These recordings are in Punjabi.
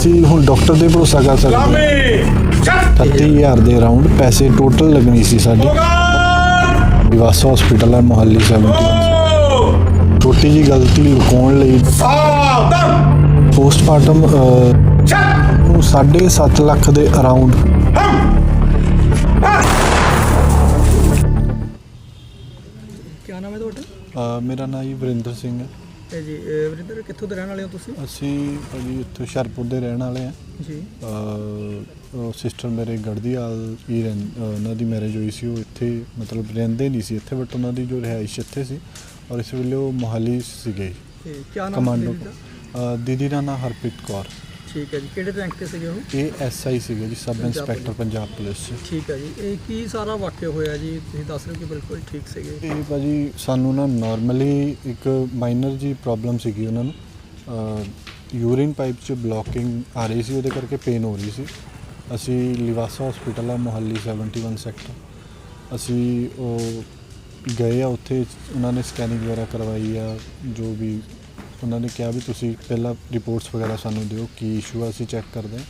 ਅਸੀਂ ਹੁਣ ਡਾਕਟਰ ਦੇ ਭਰੋਸਾ ਕਰ ਸਕਦੇ ਹਾਂ। 30000 ਦੇ ਅਰਾਊਂਡ ਪੈਸੇ ਟੋਟਲ ਲੱਗਣੀ ਸੀ ਸਾਡੀ। ਵਿਵਾਸਾ ਹਸਪੀਟਲ ਹੈ ਮੁਹੱਲੀ 71 ਛੋਟੀ ਜੀ ਗਲਤੀ ਲੁਕਾਉਣ ਲਈ ਪੋਸਟਮਾਰਟਮ ਨੂੰ 7.5 ਲੱਖ ਦੇ ਅਰਾਊਂਡ ਕੀ ਨਾਮ ਹੈ ਤੁਹਾਡਾ? ਮੇਰਾ ਨਾਮ ਜੀ ਵਰਿੰਦਰ ਸਿੰਘ ਹੈ। ਇਹ ਜੀ ਇਹ ਵਰਿੰਦਰ ਕਿੱਥੋਂ ਦੇ ਰਹਿਣ ਵਾਲੇ ਹੋ ਤੁਸੀਂ? ਅਸੀਂ ਭਾਜੀ ਇੱਥੇ ਹੁਸ਼ਿਆਰਪੁਰ ਦੇ ਰਹਿਣ ਵਾਲੇ ਆ ਜੀ। ਸਿਸਟਰ ਮੇਰੇ ਗੜਦੀਆਲ ਹੀ ਰਹਿੰ ਅਹ ਉਹਨਾਂ ਦੀ ਮੈਰਿਜ ਹੋਈ ਸੀ ਉਹ ਇੱਥੇ ਮਤਲਬ ਰਹਿੰਦੇ ਨਹੀਂ ਸੀ ਇੱਥੇ ਬਟ ਉਹਨਾਂ ਦੀ ਜੋ ਰਿਹਾਇਸ਼ ਇੱਥੇ ਸੀ ਔਰ ਇਸ ਵੇਲੇ ਉਹ ਮੋਹਾਲੀ ਸੀਗੇ। ਤੇ ਕੀ ਨਾਮ ਕਮਾਂਡੋ ਦੀਦੀ ਦਾ? ਨਾਮ ਹਰਪ੍ਰੀਤ ਕੌਰ। ਠੀਕ ਹੈ ਜੀ। ਕਿਹੜੇ ਰੈਂਕ ਤੇ ਸੀਗੇ ਉਹ? ਇਹ ਐਸਆਈ ਸੀਗੇ ਜੀ sub Punjab inspector Punjab police. ਠੀਕ ਹੈ ਜੀ। ਇਹ ਕੀ ਸਾਰਾ ਵਾਕਿਆ ਹੋਇਆ ਜੀ? ਤੁਸੀਂ ਦੱਸ ਰਹੇ ਹੋ ਕਿ ਬਿਲਕੁਲ ਠੀਕ ਸੀਗੇ। ਇਹ ਭਾਜੀ ਸਾਨੂੰ ਨਾ ਨਾਰਮਲੀ ਇੱਕ ਮਾਈਨਰ ਜੀ ਪ੍ਰੋਬਲਮ ਸੀਗੀ ਉਹਨਾਂ ਨੂੰ। ਯੂਰਿਨ ਪਾਈਪ 'ਚ ਬਲੋਕਿੰਗ ਆ ਰਹੀ ਸੀ ਉਹਦੇ ਕਰਕੇ ਪੇਨ ਹੋ ਰਹੀ ਸੀ। ਅਸੀਂ ਲਿਵਾਸਾ ਹਸਪੀਟਲ ਆ ਮੁਹੱਲੀ 71 ਸੈਕਟਰ ਅਸੀਂ ਉਹ ਗਏ ਆ ਉੱਥੇ ਉਹਨਾਂ ਨੇ ਸਕੈਨਿੰਗ ਵਗੈਰਾ ਕਰਵਾਈ ਆ ਜੋ ਵੀ ਉਹਨਾਂ ਨੇ ਕਿਹਾ ਵੀ ਤੁਸੀਂ ਪਹਿਲਾਂ ਰਿਪੋਰਟਸ ਵਗੈਰਾ ਸਾਨੂੰ ਦਿਓ ਕੀ ਇਸ਼ੂ ਆ, ਅਸੀਂ ਚੈੱਕ ਕਰਦੇ ਹਾਂ।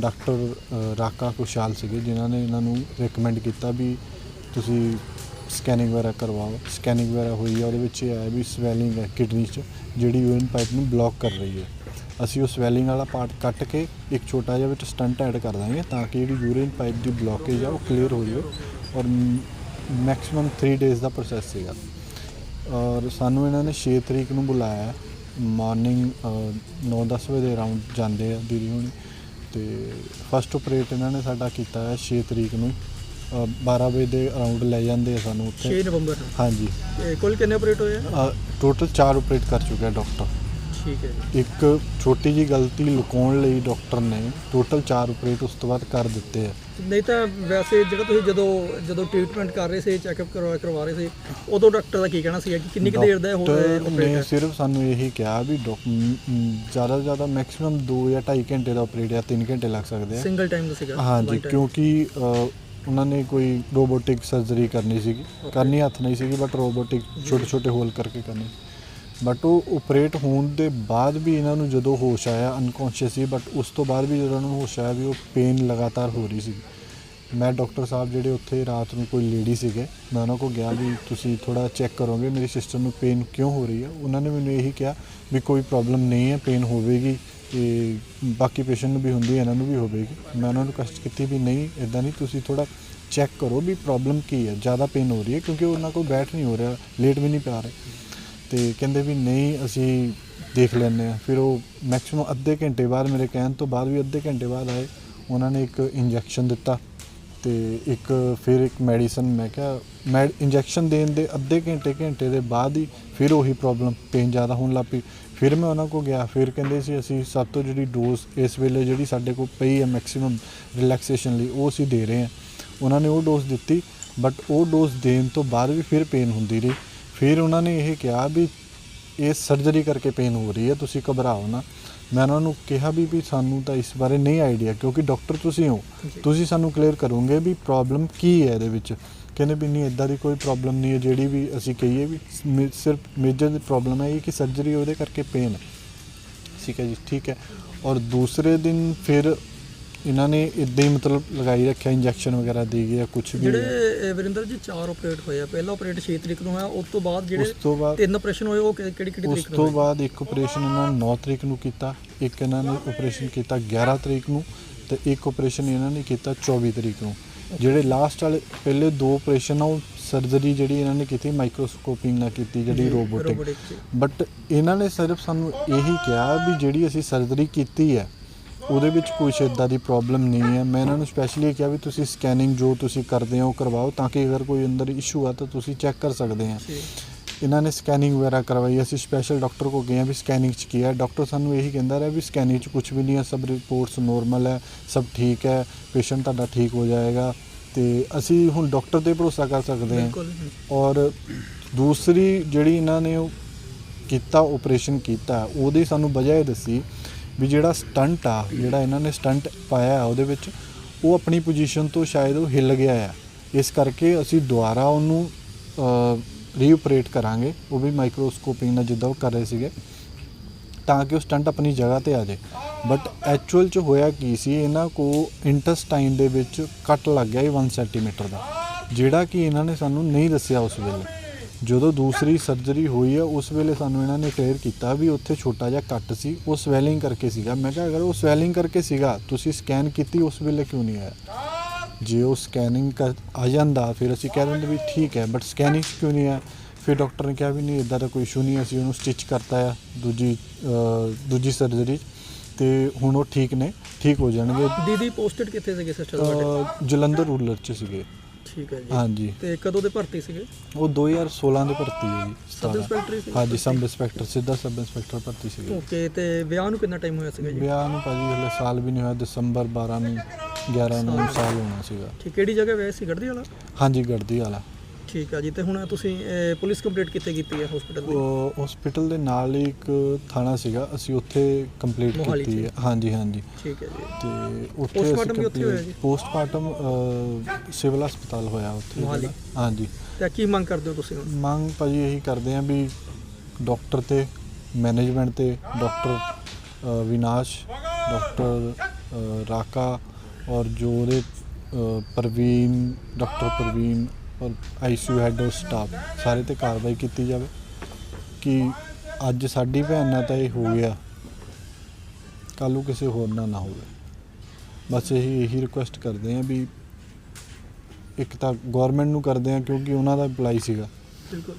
ਡਾਕਟਰ ਰਾਕਾ ਕੁਸ਼ਾਲ ਸੀਗੇ ਜਿਨ੍ਹਾਂ ਨੇ ਇਹਨਾਂ ਨੂੰ ਰეკਮੈਂਡ ਕੀਤਾ ਵੀ ਤੁਸੀਂ ਸਕੈਨਿੰਗ ਵਗੈਰਾ ਕਰਵਾਓ। ਸਕੈਨਿੰਗ ਵਗੈਰਾ ਹੋਈ ਆ, ਉਹਦੇ ਵਿੱਚ ਇਹ ਆਇਆ ਵੀ ਸਵੈਲਿੰਗ ਹੈ ਕਿਡਨੀ 'ਚ, ਜਿਹੜੀ ਯੂਰਿਨ ਪਾਈਪ ਨੂੰ ਬਲੌਕ ਕਰ ਰਹੀ ਹੈ। ਅਸੀਂ ਉਹ ਸਵੈਲਿੰਗ ਵਾਲਾ ਪਾਰਟ ਕੱਟ ਕੇ ਇੱਕ ਛੋਟਾ ਜਿਹਾ ਵਿੱਚ ਸਟੰਟ ਐਡ ਕਰ ਦਾਂਗੇ ਤਾਂ ਕਿ ਜਿਹੜੀ ਯੂਰਿਨ ਪਾਈਪ ਦੀ ਬਲੌਕੇਜ ਆ, ਉਹ ਕਲੀਅਰ ਹੋ ਜਾਵੇ ਔਰ ਮੈਕਸਿਮਮ 3 ਡੇਜ਼ ਦਾ ਪ੍ਰੋਸੈਸ ਸੀਗਾ। ਔਰ ਸਾਨੂੰ ਇਹਨਾਂ ਨੇ 6 ਤਰੀਕ ਨੂੰ ਬੁਲਾਇਆ। ਮਾਰਨਿੰਗ 9-10 ਵਜੇ ਦੇ ਅਰਾਊਂਡ ਜਾਂਦੇ ਆ ਦੀਦੀ ਹੁਣੀ। ਤੇ ਫਸਟ ਆਪਰੇਟ ਇਹਨਾਂ ਨੇ ਸਾਡਾ ਕੀਤਾ ਹੈ 6 ਤਰੀਕ ਨੂੰ। ਅ, 12 ਵਜੇ ਦੇ ਅਰਾਊਂਡ ਲੈ ਜਾਂਦੇ ਆ ਸਾਨੂੰ 6 ਉੱਥੇ ਨਵੰਬਰ ਨੂੰ? ਹਾਂਜੀ। ਇਹ ਕੁੱਲ ਕਿੰਨੇ ਆਪਰੇਟ ਹੋਏ ਆ? ਟੋਟਲ 4 ਆਪਰੇਟ ਕਰ ਚੁੱਕਿਆ ਡਾਕਟਰ ਠੀਕ ਹੈ ਜੀ। ਇੱਕ ਛੋਟੀ ਜੀ ਗਲਤੀ ਲੁਕਾਉਣ ਲਈ ਡਾਕਟਰ ਨੇ ਟੋਟਲ 4 ਆਪਰੇਟ ਉਸ ਤੋਂ ਬਾਅਦ ਕਰ ਦਿੱਤੇ ਆ। ਨਹੀਂ ਤਾਂ ਵੈਸੇ ਜਿਹੜਾ ਤੁਸੀਂ ਜਦੋਂ ਜਦੋਂ ਟ੍ਰੀਟਮੈਂਟ ਕਰ ਰਹੇ ਸੀ ਚੈੱਕਅਪ ਕਰਵਾ ਕਰਵਾ ਰਹੇ ਸੀ ਉਦੋਂ ਡਾਕਟਰ ਦਾ ਕੀ ਕਹਿਣਾ ਸੀ? ਕਿ ਕਿੰਨੀ ਕੁ ਦੇਰ ਦਾ ਇਹ ਡਾਕਟਰ ਨੇ ਸਿਰਫ ਸਾਨੂੰ ਇਹੀ ਕਿਹਾ ਵੀ ਜ਼ਿਆਦਾ ਜ਼ਿਆਦਾ ਮੈਕਸਿਮਮ 2 ਜਾਂ 2.5 ਘੰਟੇ ਦਾ ਆਪਰੇਟ ਜਾਂ 3 ਘੰਟੇ ਲੱਗ ਸਕਦੇ ਆ। ਸਿੰਗਲ ਟਾਈਮ ਦਾ ਸੀਗਾ ਹਾਂਜੀ। ਕਿਉਂਕਿ ਉਹਨਾਂ ਨੇ ਕੋਈ ਰੋਬੋਟਿਕ ਸਰਜਰੀ ਕਰਨੀ ਸੀਗੀ ਕਰਨੀ ਹੱਥ ਨਹੀਂ ਸੀਗੀ ਬਟ ਰੋਬੋਟਿਕ ਛੋਟੇ ਛੋਟੇ ਹੋਲ ਕਰਕੇ ਕਰਨੀ ਬਟ ਉਹ ਆਪਰੇਟ ਹੋਣ ਦੇ ਬਾਅਦ ਵੀ ਇਹਨਾਂ ਨੂੰ ਜਦੋਂ ਹੋਸ਼ ਆਇਆ ਅਨਕੌਂਸ਼ੀਅਸ ਸੀ ਬਟ ਉਸ ਤੋਂ ਬਾਅਦ ਵੀ ਜਦੋਂ ਉਹਨਾਂ ਨੂੰ ਹੋਸ਼ ਆਇਆ ਵੀ ਉਹ ਪੇਨ ਲਗਾਤਾਰ ਹੋ ਰਹੀ ਸੀ ਮੈਂ ਡਾਕਟਰ ਸਾਹਿਬ ਜਿਹੜੇ ਉੱਥੇ ਰਾਤ ਨੂੰ ਕੋਈ ਲੇਡੀ ਸੀਗੇ, ਮੈਂ ਉਹਨਾਂ ਕੋਲ ਗਿਆ ਵੀ ਤੁਸੀਂ ਥੋੜਾ ਚੈੱਕ ਕਰੋਗੇ ਮੇਰੀ ਸਿਸਟਰ ਨੂੰ ਪੇਨ ਕਿਉਂ ਹੋ ਰਹੀ ਹੈ? ਉਹਨਾਂ ਨੇ ਮੈਨੂੰ ਇਹੀ ਕਿਹਾ ਵੀ ਕੋਈ ਪ੍ਰੋਬਲਮ ਨਹੀਂ ਹੈ ਪੇਨ ਹੋਵੇਗੀ, ਤੇ ਬਾਕੀ ਪੇਸ਼ੈਂਟ ਨੂੰ ਵੀ ਹੁੰਦੀ ਹੈ, ਇਹਨਾਂ ਨੂੰ ਵੀ ਹੋਵੇਗੀ। ਮੈਂ ਉਹਨਾਂ ਨੂੰ ਕਸ਼ਟ ਕੀਤੀ ਵੀ ਨਹੀਂ ਇਦਾਂ ਨਹੀਂ, ਤੁਸੀਂ ਥੋੜਾ ਚੈੱਕ ਕਰੋ ਵੀ ਪ੍ਰੋਬਲਮ ਕੀ ਹੈ, ਜ਼ਿਆਦਾ ਪੇਨ ਹੋ ਰਹੀ ਹੈ, ਕਿਉਂਕਿ ਉਹਨਾਂ ਕੋਲ ਬੈਠ ਨਹੀਂ ਹੋ ਰਿਹਾ ਲੇਟ ਵੀ ਨਹੀਂ ਪਾ ਰਹੇ। ਤੇ ਕਹਿੰਦੇ ਵੀ ਨਹੀਂ, ਅਸੀਂ ਦੇਖ ਲੈਂਦੇ ਆ ਫਿਰ ਉਹ ਮੈਕਸਿਮਮ ਅੱਧੇ ਘੰਟੇ ਬਾਅਦ ਮੇਰੇ ਕਹਿਣ ਤੋਂ ਬਾਅਦ ਵੀ ਅੱਧੇ ਘੰਟੇ ਬਾਅਦ ਆਏ। ਉਹਨਾਂ ਨੇ ਇੱਕ ਇੰਜੈਕਸ਼ਨ ਦਿੱਤਾ ਤੇ ਇੱਕ ਫਿਰ ਇੱਕ ਮੈਡੀਸਨ ਮੈਂ ਕਿਹਾ ਮੈਡ ਇੰਜੈਕਸ਼ਨ ਦੇਣ ਦੇ ਅੱਧੇ ਘੰਟੇ ਘੰਟੇ ਦੇ ਬਾਅਦ ਹੀ ਫਿਰ ਉਹੀ ਪ੍ਰੋਬਲਮ ਪੇਨ ਜ਼ਿਆਦਾ ਹੋਣ ਲੱਗ ਪਈ। ਫਿਰ ਮੈਂ ਉਹਨਾਂ ਕੋਲ ਗਿਆ, ਫਿਰ ਕਹਿੰਦੇ ਸੀ ਅਸੀਂ ਸਭ ਤੋਂ ਜਿਹੜੀ ਡੋਜ਼ ਇਸ ਵੇਲੇ ਜਿਹੜੀ ਸਾਡੇ ਕੋਲ ਪਈ ਹੈ ਮੈਕਸਿਮਮ ਰਿਲੈਕਸੇਸ਼ਨ ਲਈ, ਉਹ ਅਸੀਂ ਦੇ ਰਹੇ ਹਾਂ। ਉਹਨਾਂ ਨੇ ਉਹ ਡੋਜ਼ ਦਿੱਤੀ ਬਟ ਉਹ ਡੋਜ਼ ਦੇਣ ਤੋਂ ਬਾਅਦ ਵੀ ਫਿਰ ਪੇਨ ਹੁੰਦੀ ਰਹੀ। ਫਿਰ ਉਹਨਾਂ ਨੇ ਇਹ ਕਿਹਾ ਵੀ ਇਹ ਸਰਜਰੀ ਕਰਕੇ ਪੇਨ ਹੋ ਰਹੀ ਹੈ ਤੁਸੀਂ ਘਬਰਾਓ ਨਾ। ਮੈਂ ਉਹਨਾਂ ਨੂੰ ਕਿਹਾ ਵੀ ਵੀ ਸਾਨੂੰ ਤਾਂ ਇਸ ਬਾਰੇ ਨਹੀਂ ਆਈਡੀਆ ਕਿਉਂਕਿ ਡਾਕਟਰ ਤੁਸੀਂ ਹੋ। ਤੁਸੀਂ ਸਾਨੂੰ ਕਲੀਅਰ ਕਰੋਗੇ ਵੀ ਪ੍ਰੋਬਲਮ ਕੀ ਹੈ ਇਹਦੇ ਵਿੱਚ। ਕਹਿੰਦੇ ਵੀ ਨਹੀਂ ਇਦਾਂ ਦੀ ਕੋਈ ਪ੍ਰੋਬਲਮ ਨਹੀਂ ਹੈ ਜਿਹੜੀ ਵੀ ਅਸੀਂ ਕਹੀਏ ਵੀ ਮੇ- ਸਿਰਫ ਮੇਜਰ ਪ੍ਰੋਬਲਮ ਹੈ ਇਹ ਕਿ ਸਰਜਰੀ ਉਹਦੇ ਕਰਕੇ ਪੇਨ ਹੈ। ਠੀਕ ਹੈ ਜੀ ਠੀਕ ਹੈ। ਔਰ ਦੂਸਰੇ ਦਿਨ ਫਿਰ ਇਹਨਾਂ ਨੇ ਇਦਾਂ ਹੀ ਮਤਲਬ ਲਗਾਈ ਰੱਖਿਆ ਇੰਜੈਕਸ਼ਨ ਵਗੈਰਾ ਦੇ ਗਿਆ ਕੁਝ ਵੀ ਜਿਹੜੇ ਵਰਿੰਦਰ ਜੀ ਚਾਰ ਆਪਰੇਟ ਹੋਏ ਆ ਪਹਿਲਾ ਆਪਰੇਟ 6 ਤਰੀਕ ਨੂੰ ਹੋਇਆ ਉਸ ਤੋਂ ਬਾਅਦ ਉਸ ਜਿਹੜੇ ਤੋਂ ਬਾਅਦ ਤਿੰਨ ਆਪਰੇਸ਼ਨ ਹੋਏ ਉਹ ਕਿਹੜੀ ਕਿਹੜੀ ਉਸ ਤਰੀਕ ਨੂੰ ਤੋਂ ਹੋਏ? ਬਾਅਦ ਇੱਕ ਆਪਰੇਸ਼ਨ ਇਹਨਾਂ ਨੇ 9 ਤਰੀਕ ਨੂੰ ਕੀਤਾ ਇੱਕ ਇਹਨਾਂ ਨੇ ਆਪਰੇਸ਼ਨ ਕੀਤਾ 11 ਤਰੀਕ ਨੂੰ ਤੇ ਇੱਕ ਆਪਰੇਸ਼ਨ ਇਹਨਾਂ ਨੇ ਕੀਤਾ 24 ਤਰੀਕ ਨੂੰ ਜਿਹੜੇ ਲਾਸਟ ਵਾਲੇ ਪਹਿਲੇ ਦੋ ਆਪਰੇਸ਼ਨ ਆ ਉਹ ਸਰਜਰੀ ਜਿਹੜੀ ਇਹਨਾਂ ਨੇ ਕੀਤੀ ਮਾਈਕਰੋਸਕੋਪਿੰਗ ਨਾਲ ਕੀਤੀ ਜਿਹੜੀ ਰੋਬੋਟਿਕ ਚ। ਬਟ ਇਹਨਾਂ ਨੇ ਸਿਰਫ ਸਾਨੂੰ ਇਹੀ ਕਿਹਾ ਵੀ ਜਿਹੜੀ ਅਸੀਂ ਸਰਜਰੀ ਕੀਤੀ ਹੈ ਉਹਦੇ ਵਿੱਚ ਕੋਈ ਇਦਾਂ ਦੀ ਪ੍ਰੋਬਲਮ ਨਹੀਂ ਹੈ। ਮੈਂ ਇਹਨਾਂ ਨੂੰ ਸਪੈਸ਼ਲੀ ਕਿਹਾ ਵੀ ਤੁਸੀਂ ਸਕੈਨਿੰਗ ਜੋ ਤੁਸੀਂ ਕਰਦੇ ਹੋ ਕਰਵਾਓ ਤਾਂ ਕਿ ਅਗਰ ਕੋਈ ਅੰਦਰ ਇਸ਼ੂ ਆ ਤਾਂ ਤੁਸੀਂ ਚੈੱਕ ਕਰ ਸਕਦੇ ਆ। ਇਹਨਾਂ ਨੇ ਸਕੈਨਿੰਗ ਵਗੈਰਾ ਕਰਵਾਈ। ਅਸੀਂ ਸਪੈਸ਼ਲ ਡਾਕਟਰ ਕੋ ਗਏ ਆ ਵੀ ਸਕੈਨਿੰਗ ਚ ਕੀ ਹੈ। ਡਾਕਟਰ ਸਾਨੂੰ ਇਹੀ ਕਹਿੰਦਾ ਰਿਹਾ ਵੀ ਸਕੈਨਿੰਗ ਚ ਕੁਝ ਵੀ ਨਹੀਂ ਹੈ। ਸਭ ਰਿਪੋਰਟਸ ਨੋਰਮਲ ਹੈ ਸਭ ਠੀਕ ਹੈ। ਪੇਸ਼ੈਂਟ ਤੁਹਾਡਾ ਠੀਕ ਹੋ ਜਾਏਗਾ। ਤੇ ਅਸੀਂ ਹੁਣ ਡਾਕਟਰ ਤੇ ਭਰੋਸਾ ਕਰ ਸਕਦੇ ਹਾਂ। ਔਰ ਦੂਸਰੀ ਜਿਹੜੀ ਇਹਨਾਂ ਨੇ ਉਹ ਕੀਤਾ ਆਪਰੇਸ਼ਨ ਕੀਤਾ ਉਹਦੀ ਸਾਨੂੰ ਵਜ੍ਹਾ ਇਹ ਦੱਸੀ ਵੀ ਜਿਹੜਾ ਸਟੰਟ ਆ, ਜਿਹੜਾ ਇਹਨਾਂ ਨੇ ਸਟੰਟ ਪਾਇਆ ਉਹਦੇ ਵਿੱਚ, ਉਹ ਆਪਣੀ ਪੋਜੀਸ਼ਨ ਤੋਂ ਸ਼ਾਇਦ ਉਹ ਹਿੱਲ ਗਿਆ ਆ। ਇਸ ਕਰਕੇ ਅਸੀਂ ਦੁਬਾਰਾ ਉਹਨੂੰ ਰੀਓਪਰੇਟ ਕਰਾਂਗੇ, ਉਹ ਵੀ ਮਾਈਕਰੋਸਕੋਪਿੰਗ ਨਾਲ ਜਿੱਦਾਂ ਉਹ ਕਰ ਰਹੇ ਸੀਗੇ, ਤਾਂ ਕਿ ਉਹ ਸਟੰਟ ਆਪਣੀ ਜਗ੍ਹਾ ਤੇ ਆ ਜਾਏ। ਬਟ ਐਕਚੁਅਲ ਚ ਹੋਇਆ ਕੀ ਸੀ, ਇਹਨਾਂ ਕੋ ਇੰਟੈਸਟਾਈਨ ਦੇ ਵਿੱਚ ਕੱਟ ਲੱਗ ਗਿਆ ਸੀ 1 ਸੈਂਟੀਮੀਟਰ ਦਾ, ਜਿਹੜਾ ਕਿ ਇਹਨਾਂ ਨੇ ਸਾਨੂੰ ਨਹੀਂ ਦੱਸਿਆ ਉਸ ਵੇਲੇ। ਜਦੋਂ ਦੂਸਰੀ ਸਰਜਰੀ ਹੋਈ ਆ ਉਸ ਵੇਲੇ ਸਾਨੂੰ ਇਹਨਾਂ ਨੇ ਕਲੀਅਰ ਕੀਤਾ ਵੀ ਉੱਥੇ ਛੋਟਾ ਜਿਹਾ ਕੱਟ ਸੀ ਉਹ ਸਵੈਲਿੰਗ ਕਰਕੇ ਸੀਗਾ। ਮੈਂ ਕਿਹਾ ਅਗਰ ਉਹ ਸਵੈਲਿੰਗ ਕਰਕੇ ਸੀਗਾ ਤੁਸੀਂ ਸਕੈਨ ਕੀਤੀ ਉਸ ਵੇਲੇ ਕਿਉਂ ਨਹੀਂ ਆਇਆ? ਜੇ ਉਹ ਸਕੈਨਿੰਗ ਕਰ ਆ ਜਾਂਦਾ ਫਿਰ ਅਸੀਂ ਕਹਿ ਦਿੰਦੇ ਵੀ ਠੀਕ ਹੈ ਬਟ ਸਕੈਨਿੰਗ ਕਿਉਂ ਨਹੀਂ ਆ ਫਿਰ ਡਾਕਟਰ ਨੇ ਕਿਹਾ ਵੀ ਨਹੀਂ ਇਦਾਂ ਦਾ ਕੋਈ ਇਸ਼ੂ ਨਹੀਂ ਅਸੀਂ ਉਹਨੂੰ ਸਟਿਚ ਕਰਤਾ ਆ ਦੂਜੀ ਦੂਜੀ ਸਰਜਰੀ ਤੇ ਹੁਣ ਉਹ ਠੀਕ ਨੇ ਠੀਕ ਹੋ ਜਾਣਗੇ। ਦੀਦੀ ਪੋਸਟਡ ਕਿੱਥੇ ਸੀਗੇ ਸਿਸਟਰ ਤੁਹਾਡੇ? ਜਲੰਧਰ ਰੂਰਲ ਚ ਸੀਗੇ। ਠੀਕ ਹੈ ਜੀ। ਹਾਂਜੀ। ਤੇ ਕਦੋਂ ਦੇ ਭਰਤੀ ਸੀਗੇ? ਉਹ 2016 ਦੇ ਭਰਤੀ ਹੈ ਜੀ ਸਬ 17 ਇੰਸਪੈਕਟਰ ਸੀ? ਹਾਂਜੀ ਸਬ ਇੰਸਪੈਕਟਰ ਸਿੱਧਾ ਸਬ ਇੰਸਪੈਕਟਰ ਭਰਤੀ ਸੀਗੇ। ਓਕੇ ਤੇ ਵਿਆਹ ਨੂੰ ਕਿੰਨਾ ਟਾਈਮ ਹੋਇਆ ਸੀਗਾ ਜੀ? ਵਿਆਹ ਨੂੰ ਭਾਜੀ ਹਲੇ ਸਾਲ ਵੀ ਨਹੀਂ ਹੋਇਆ ਦਸੰਬਰ 12 ਨੂੰ 11 ਨੂੰ ਸਾਲ। ਹੋਣਾ ਸੀਗਾ। ਠੀਕ ਕਿਹੜੀ ਜਗ੍ਹਾ ਵਿਆਹ ਸੀ? ਗੜਦੀ ਵਾਲਾ? ਹਾਂਜੀ ਗੜਦੀ ਵਾਲਾ। ਠੀਕ ਆ ਜੀ ਤੇ ਹੁਣ ਤੁਸੀਂ ਅਹ, ਪੁਲਿਸ ਕੰਪਲੀਟ ਕਿੱਥੇ ਕੀਤੀ ਹੈ ਹਸਪੀਟਲ ਦੀ ਉਹ ਹਸਪੀਟਲ ਦੇ ਨਾਲ ਹੀ ਇੱਕ ਥਾਣਾ ਸੀਗਾ ਅਸੀਂ ਉੱਥੇ ਕੰਪਲੀਟ ਮੋਹਾਲੀ ਕੀਤੀ ਚ? ਹੈ ਹਾਂਜੀ ਹਾਂਜੀ ਠੀਕ ਹੈ ਜੀ ਤੇ ਉੱਥੇ Postmortem ਵੀ ਉੱਥੇ ਹੋਇਆ ਜੀ? ਪੋਸਟਮਾਰਟਮ ਸਿਵਲ ਹਸਪਤਾਲ ਹੋਇਆ ਉੱਥੇ ਮੋਹਾਲੀ? ਜਿਹੜਾ। ਹਾਂਜੀ ਤੇ ਕੀ ਮੰਗ ਕਰਦੇ ਹੋ ਤੁਸੀਂ ਹੁਣ ਮੰਗ ਭਾਜੀ ਇਹੀ ਕਰਦੇ ਆਂ ਵੀ ਡਾਕਟਰ ਤੇ ਮੈਨੇਜਮੈਂਟ ਤੇ ਡਾਕਟਰ ਵਿਨਾਸ਼ ਡਾਕਟਰ ਰਾਕਾ ਔਰ ਜੋ ਉਹਦੇ ਅ, ਪ੍ਰਵੀਨ ਡਾਕਟਰ ਪ੍ਰਵੀਨ ਔਰ ਆਈਸੀਯੂ ਹੈਡ ਔਰ ਸਟਾਫ ਸਾਰੇ ਤੇ ਕਾਰਵਾਈ ਕੀਤੀ ਜਾਵੇ ਕਿ ਅੱਜ ਸਾਡੀ ਭੈਣ ਨਾਲ ਤਾਂ ਇਹ ਹੋ ਗਿਆ। ਕੱਲ੍ਹ ਨੂੰ ਕਿਸੇ ਹੋਰ ਨਾਲ ਨਾ ਹੋਵੇ। ਬਸ ਇਹੀ ਇਹੀ ਰਿਕੁਐਸਟ ਕਰਦੇ ਆਂ ਵੀ ਇੱਕ ਤਾਂ ਗਵਰਨਮੈਂਟ ਨੂੰ ਕਰਦੇ ਆਂ ਕਿਉਂਕਿ ਉਹਨਾਂ ਦਾ ਅਪਲਾਈ ਸੀਗਾ। ਬਿਲਕੁਲ।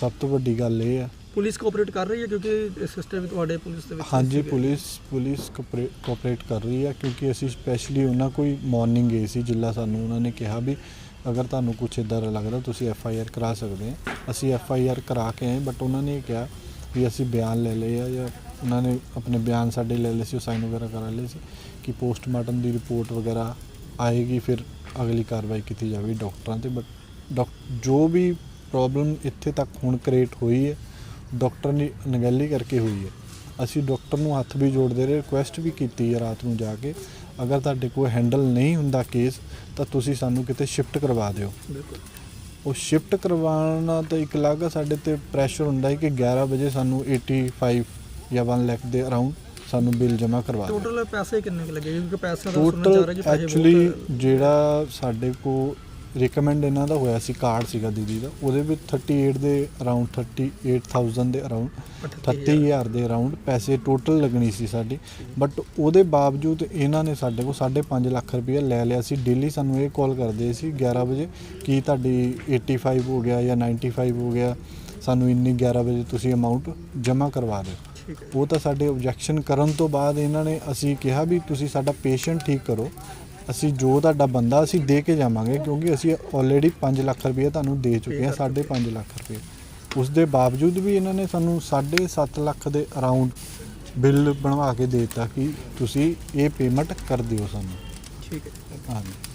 ਸਭ ਤੋਂ ਵੱਡੀ ਗੱਲ ਇਹ ਆ। ਪੁਲਿਸ ਕੋਆਪਰੇਟ ਕਰ ਰਹੀ ਹੈ ਕਿਉਂਕਿ ਸਿਸਟਰ ਵੀ ਤੁਹਾਡੇ ਪੁਲਿਸ ਦੇ ਵਿੱਚ ਹਾਂਜੀ। ਪੁਲਿਸ ਪੁਲਿਸ ਕੋਆਪਰੇਟ ਕਰ ਰਹੀ ਹੈ ਕਿਉਂਕਿ ਅਸੀਂ ਸਪੈਸ਼ਲੀ ਉਹਨਾਂ ਕੋਈ ਮਾਰਨਿੰਗ ਗਏ ਸੀ ਜਿੱਲਾ ਸਾਨੂੰ ਉਹਨਾਂ ਨੇ ਕਿਹਾ ਵੀ ਅਗਰ ਤੁਹਾਨੂੰ ਕੁਝ ਇਦਾਂ ਦਾ ਲੱਗਦਾ, ਤੁਸੀਂ ਐਫ ਆਈ ਆਰ ਕਰਾ ਸਕਦੇ ਆ। ਅਸੀਂ ਐਫ ਆਈ ਆਰ ਕਰਾ ਕੇ ਆਏ ਬਟ ਉਹਨਾਂ ਨੇ ਕਿਹਾ ਵੀ ਅਸੀਂ ਬਿਆਨ ਲੈ ਲਏ ਆ ਜਾਂ ਉਹਨਾਂ ਨੇ ਆਪਣੇ ਬਿਆਨ ਸਾਡੇ ਲੈ ਲਏ ਸੀ, ਉਹ ਸਾਈਨ ਵਗੈਰਾ ਕਰਾ ਲਏ ਸੀ ਕਿ ਪੋਸਟਮਾਰਟਮ ਦੀ ਰਿਪੋਰਟ ਵਗੈਰਾ ਆਏਗੀ, ਫਿਰ ਅਗਲੀ ਕਾਰਵਾਈ ਕੀਤੀ ਜਾਵੇ ਡਾਕਟਰਾਂ ਤੇ। ਬਟ ਡਾਕ- ਜੋ ਵੀ ਪ੍ਰੋਬਲਮ ਇੱਥੇ ਤੱਕ ਹੁਣ ਕ੍ਰੀਏਟ ਹੋਈ ਹੈ, ਡਾਕਟਰ ਨੇ ਨਗੈਲੀ ਕਰਕੇ ਹੋਈ ਹੈ। ਅਸੀਂ ਡਾਕਟਰ ਨੂੰ ਹੱਥ ਵੀ ਜੋੜਦੇ ਰਹੇ ਰਿਕੁਐਸਟ ਵੀ ਕੀਤੀ ਹੈ ਰਾਤ ਨੂੰ ਜਾ ਕੇ ਅਗਰ ਤੁਹਾਡੇ ਕੋਲ ਹੈਂਡਲ ਨਹੀਂ ਹੁੰਦਾ ਕੇਸ ਤਾਂ ਤੁਸੀਂ ਸਾਨੂੰ ਕਿਤੇ ਸ਼ਿਫਟ ਕਰਵਾ ਦਿਓ। ਬਿਲਕੁਲ। ਉਹ ਸ਼ਿਫਟ ਕਰਵਾਉਣਾ ਤਾਂ ਇੱਕ ਅਲੱਗ ਆ ਸਾਡੇ ਤੇ ਪ੍ਰੈਸ਼ਰ ਹੁੰਦਾ ਹੈ ਕਿ 11 ਵਜੇ ਸਾਨੂੰ 85 ਜਾਂ 1 ਲੱਖ ਦੇ ਅਰਾਊਂਡ ਸਾਨੂੰ ਬਿੱਲ ਜਮ੍ਹਾਂ ਕਰਵਾ ਦਿਓ। ਟੋਟਲ ਪੈਸੇ ਕਿੰਨੇ ਕੁ ਲੱਗੇ? ਕਿਉਂਕਿ ਪੈਸਾ ਦਾ ਸੁਣਨ ਜਾ ਰਿਹਾ ਕਿ ਪੈਸੇ ਐਕਚੁਅਲੀ ਜਿਹੜਾ ਸਾਡੇ ਕੋ ਰეკਮੈਂਡ ਇਹਨਾਂ ਦਾ ਹੋਇਆ ਸੀ ਕਾਰਡ ਸੀਗਾ ਦੀਦੀ ਦਾ। ਉਹਦੇ ਵਿੱਚ 38 ਦੇ ਅਰਾਊਂਡ 38000 ਦੇ ਅਰਾਊਂਡ 30000 ਦੇ ਅਰਾਊਂਡ ਪੈਸੇ ਟੋਟਲ ਲੱਗਣੀ ਸੀ ਸਾਡੀ। ਬਟ ਉਹਦੇ ਬਾਵਜੂਦ ਇਹਨਾਂ ਨੇ ਸਾਡੇ ਕੋਲ 5.5 ਲੱਖ ਰੁਪਏ ਲੈ ਲਿਆ ਸੀ। ਡੇਲੀ ਸਾਨੂੰ ਇਹ ਕਾਲ ਕਰਦੇ ਸੀ 11 ਵਜੇ ਕੀ ਤੁਹਾਡੀ 85 ਹੋ ਗਿਆ ਜਾਂ 95 ਹੋ ਗਿਆ? ਸਾਨੂੰ ਇੰਨੀ 11 ਵਜੇ ਤੁਸੀਂ ਅਮਾਉਂਟ ਜਮ੍ਹਾਂ ਕਰਵਾ ਦਿਓ। ਉਹ ਤਾਂ ਸਾਡੇ ਆਬਜੈਕਸ਼ਨ ਕਰਨ ਤੋਂ ਬਾਅਦ ਇਹਨਾਂ ਨੇ ਅਸੀਂ ਕਿਹਾ ਵੀ ਤੁਸੀਂ ਸਾਡਾ ਪੇਸ਼ੈਂਟ ਠੀਕ ਕਰੋ। ਅਸੀਂ ਜੋ ਤੁਹਾਡਾ ਬੰਦਾ ਅਸੀਂ ਦੇ ਕੇ ਜਾਵਾਂਗੇ ਕਿਉਂਕਿ ਅਸੀਂ ਆਲਰੇਡੀ 5 ਲੱਖ ਰੁਪਏ ਤੁਹਾਨੂੰ ਦੇ ਚੁੱਕੇ ਹਾਂ 5.5 ਲੱਖ ਰੁਪਏ। ਉਸ ਦੇ ਬਾਵਜੂਦ ਵੀ ਇਹਨਾਂ ਨੇ ਸਾਨੂੰ 7.5 ਲੱਖ ਦੇ ਅਰਾਊਂਡ ਬਿੱਲ ਬਣਵਾ ਕੇ ਦੇ ਦਿੱਤਾ ਕਿ ਤੁਸੀਂ ਇਹ ਪੇਮੈਂਟ ਕਰ ਦਿਓ ਸਾਨੂੰ। ਠੀਕ ਹੈ। ਹਾਂਜੀ।